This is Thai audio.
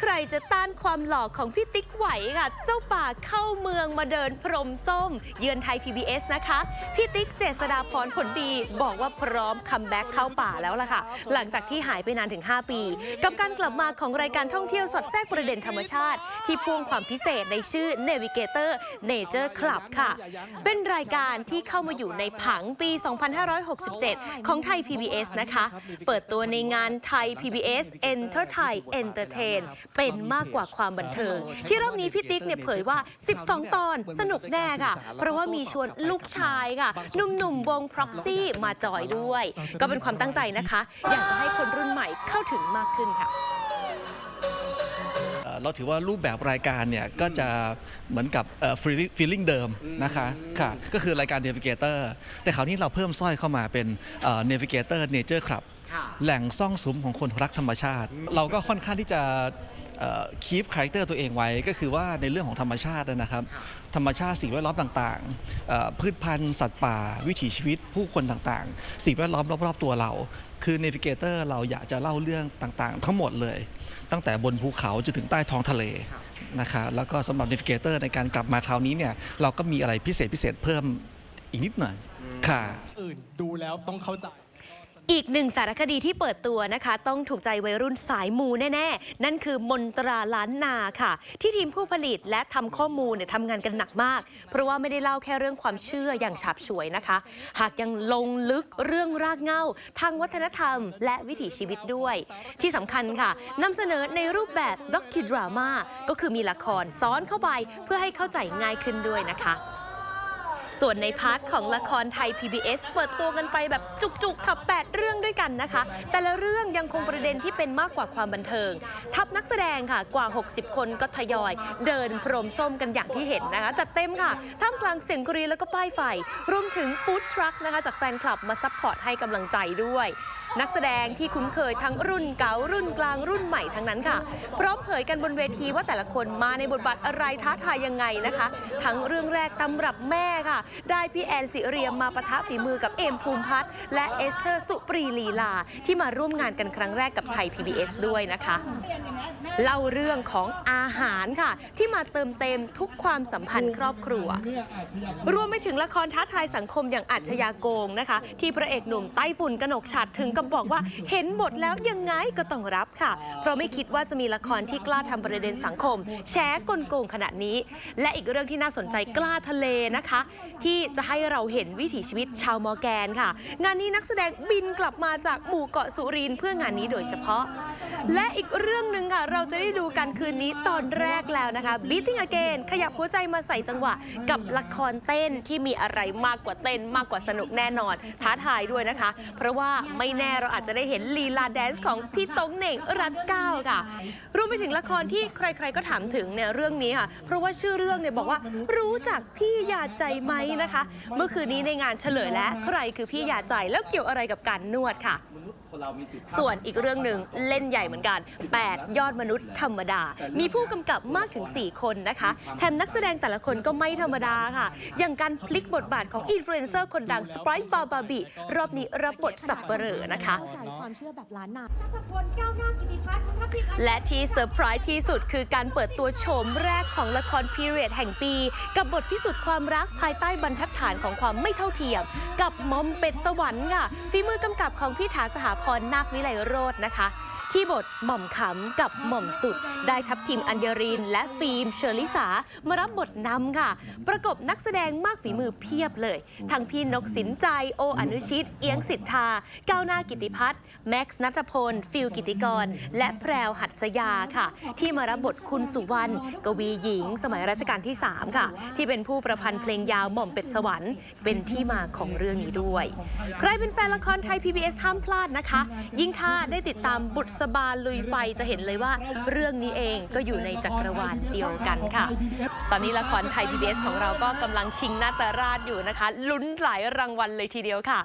ใครจะต้านความหล่อของพี่ติ๊กไหวค่ะ เจ้าป่าเข้าเมืองมาเดินพรมส้ม เยือนไทย PBS นะคะ พี่ติ๊กเจษดาพรผลดีบอกว่าพร้อมคัมแบ็กเข้าป่าแล้วล่ะค่ะ หลังจากที่หายไปนานถึง 5 ปี กับการกลับมาของรายการท่องเที่ยวสอดแทรกประเด็นธรรมชาติ ที่พ่วงความพิเศษในชื่อ Navigator Nature Club ค่ะ เป็นรายการที่เข้ามาอยู่ในผังปี 2567 ของไทย PBS นะคะ เปิดตัวในงานไทย PBS Enter Thai Entertain เป็นมากกว่าความบันเทิง ที่รอบนี้พี่ติ๊กเนี่ยเผยว่า 12 ตอนสนุกแน่ค่ะ เพราะว่ามีชวนลูกชายค่ะหนุ่มๆวง Proxy มาจอยด้วย ก็เป็นความตั้งใจนะคะ อยากจะให้คนรุ่นใหม่เข้าถึงมากขึ้นค่ะเอ่อเราถือว่ารูปแบบรายการเนี่ยก็จะเหมือนกับฟีลลิ่งเดิมนะคะค่ะก็คือรายการ Navigator แต่คราวนี้เราเพิ่มสร้อยเข้ามาเป็นเอ่อ Navigator Nature Club แหล่งซ่องสุมของคนรักธรรมชาติ เราก็ค่อนข้างที่จะ คีปคาแรคเตอร์ตัวเองไว้ก็คือว่าในเรื่องของธรรมชาตินะครับ ธรรมชาติสิ่งแวดล้อมต่างๆเอ่อพืชพันธุ์สัตว์ป่า วิถีชีวิตผู้คนต่างๆ สิ่งแวดล้อมรอบๆตัวเรา คือ Navigator เราอยากจะเล่าเรื่องต่างๆ ทั้งหมดเลย ตั้งแต่บนภูเขาจนถึงใต้ท้องทะเลนะคะแล้วก็สำหรับ Navigator ในการกลับมาคราวนี้เนี่ยเราก็มีอะไรพิเศษพิเศษเพิ่มอีกนิดหน่อยค่ะอื่นดูแล้วต้องเข้าใจ อีกหนึ่งสารคดีที่เปิดตัวนะคะ ต้องถูกใจวัยรุ่นสายมูแน่ ๆ นั่นคือมนตราล้านนาค่ะ ที่ทีมผู้ผลิตและทำข้อมูลเนี่ยทำงานกันหนักมาก เพราะว่าไม่ได้เล่าแค่เรื่องความเชื่ออย่างฉาบฉวยนะคะ หากยังลงลึกเรื่องรากเหง้า ทางวัฒนธรรม และวิถีชีวิตด้วย ที่สำคัญค่ะนำเสนอในรูปแบบด็อกิดราม่าก็คือมีละครซ้อนเข้าไปเพื่อให้เข้าใจง่ายขึ้นด้วยนะคะ ส่วนในพาร์ทของละครไทย PBS เปิดตัวกันไปแบบจุกๆขับ 8 เรื่องด้วยกันนะคะ แต่ละเรื่องยังคงประเด็นที่เป็นมากกว่าความบันเทิง ทัพนักแสดงค่ะกว่า 60 คนก็ทยอย เดินพรมส้มกันอย่างที่เห็นนะคะ จัดเต็มค่ะ ท่ามกลางเสียงกรีดแล้วก็ป้ายไฟ รวมถึงฟู้ดทรัคนะคะ จากแฟนคลับมาซัพพอร์ตให้กำลังใจด้วย นักแสดงที่คุ้นเคยทั้งรุ่นเก่ารุ่นกลางรุ่นใหม่ทั้งนั้นค่ะ พร้อมเผยกันบนเวทีว่าแต่ละคนมาในบทบาทอะไรท้าทายยังไงนะคะ ทั้งเรื่องแรกตำรับแม่ค่ะ ได้พี่แอนสิเรียมมาปะทะฝีมือกับเอมภูมิพัฒน์และเอสเธอร์สุปรีลีลา ที่มาร่วมงานกันครั้งแรกกับไทย PBS ด้วยนะคะเล่าเรื่องของอาหารค่ะ ที่มาเติมเต็มทุกความสัมพันธ์ครอบครัว รวมไปถึงละครท้าทายสังคมอย่างอัจฉยาโกงนะคะ ที่พระเอกหนุ่มไต้ฝุ่นกนกฉัดถึงกบบอกว่าเห็นบทแล้วยังไงก็ต้องรับค่ะ เพราะไม่คิดว่าจะมีละครที่กล้าทำประเด็นสังคมแฉกลโกงขนาดนี้ และอีกเรื่องที่น่าสนใจกล้าทะเลนะคะ ที่จะให้เราเห็นวิถีชีวิตชาวมอร์แกนค่ะ งานนี้นักแสดงบินกลับมาจากหมู่เกาะสุรินเพื่องานนี้โดยเฉพาะ และอีกเรื่องหนึ่งค่ะ เราจะได้ดูกันคืนนี้ตอนแรกแล้วนะคะ Beating Again ขยับหัวใจมาใส่จังหวะ กับละครเต้นที่มีอะไรมากกว่าเต้นมากกว่าสนุกแน่นอน ท้าทายด้วยนะคะ เพราะว่าไม่แน่เราอาจจะได้เห็นลีลาแดนซ์ของพี่ตงเหน่งรัตเก้าค่ะรวมไปถึงละครที่ใครๆก็ถามถึงเนี่ยเรื่องนี้ค่ะ เพราะว่าชื่อเรื่องเนี่ยบอกว่ารู้จักพี่ยาใจไหมนะคะ เมื่อคืนนี้ในงานเฉลยแล้วใครคือพี่ยาใจแล้วเกี่ยวอะไรกับการนวดค่ะ ส่วนอีกเรื่องหนึ่งเล่นใหญ่เหมือนกัน8 ยอดมนุษย์ธรรมดา มีผู้กำกับมากถึง 4 คนนะคะแถมนักแสดงแต่ละคนก็ไม่ธรรมดาค่ะ อย่างการพลิกบทบาทของอินฟลูเอนเซอร์คนดังสไปร์บาบาบิรอบนี้รับบทสับเปลอนะคะ เข้าใจความเชื่อแบบล้านนานัทพลก้าวหน้ากิติพัฒน์ทัพทิมอัญและที่เซอร์ไพรส์ที่สุดคือการเปิดตัวโฉมแรกของละครพีเรียดแห่งปี กับบทพิสูจน์ความรักภายใต้บรรทัดฐานของความไม่เท่าเทียม กับมอมเป็ดสวรรค์ค่ะฝีมือกำกับของพี่ถาสหพรนาควิไลโรจน์นะคะ ที่บทหม่อมขำกับหม่อมสุด ได้ทับทีมอัญญรินและฟิล์มเชอริสามารับบทนำค่ะ ประกบนักแสดงมากฝีมือเพียบเลย ทั้งพี่นกสินใจโออนุชิต เอียงสิทธาก้าวหน้ากิติพัฒน์แม็กซ์นัทพล ฟิลกิติกร และแพรวหัดสยาค่ะ ที่มารับบทคุณสุวรรณกวีหญิง สมัยรัชกาลที่ 3 ค่ะ ที่เป็นผู้ประพันธ์เพลงยาวหม่อมเป็ดสวรรค์เป็นที่มาของเรื่องนี้ด้วย ใครเป็นแฟนละครไทย PBS ห้ามพลาดนะคะ ยิ่งถ้าได้ติดตามบุตรสบาลลุยไฟจะเห็นเลยว่าเรื่องนี้เองก็อยู่ในจักรวาลเดียวกันค่ะ ตอนนี้ละครไทย PBS ของเราก็กำลังชิงนาตราชอยู่นะคะ ลุ้นหลายรางวัลเลยทีเดียวค่ะ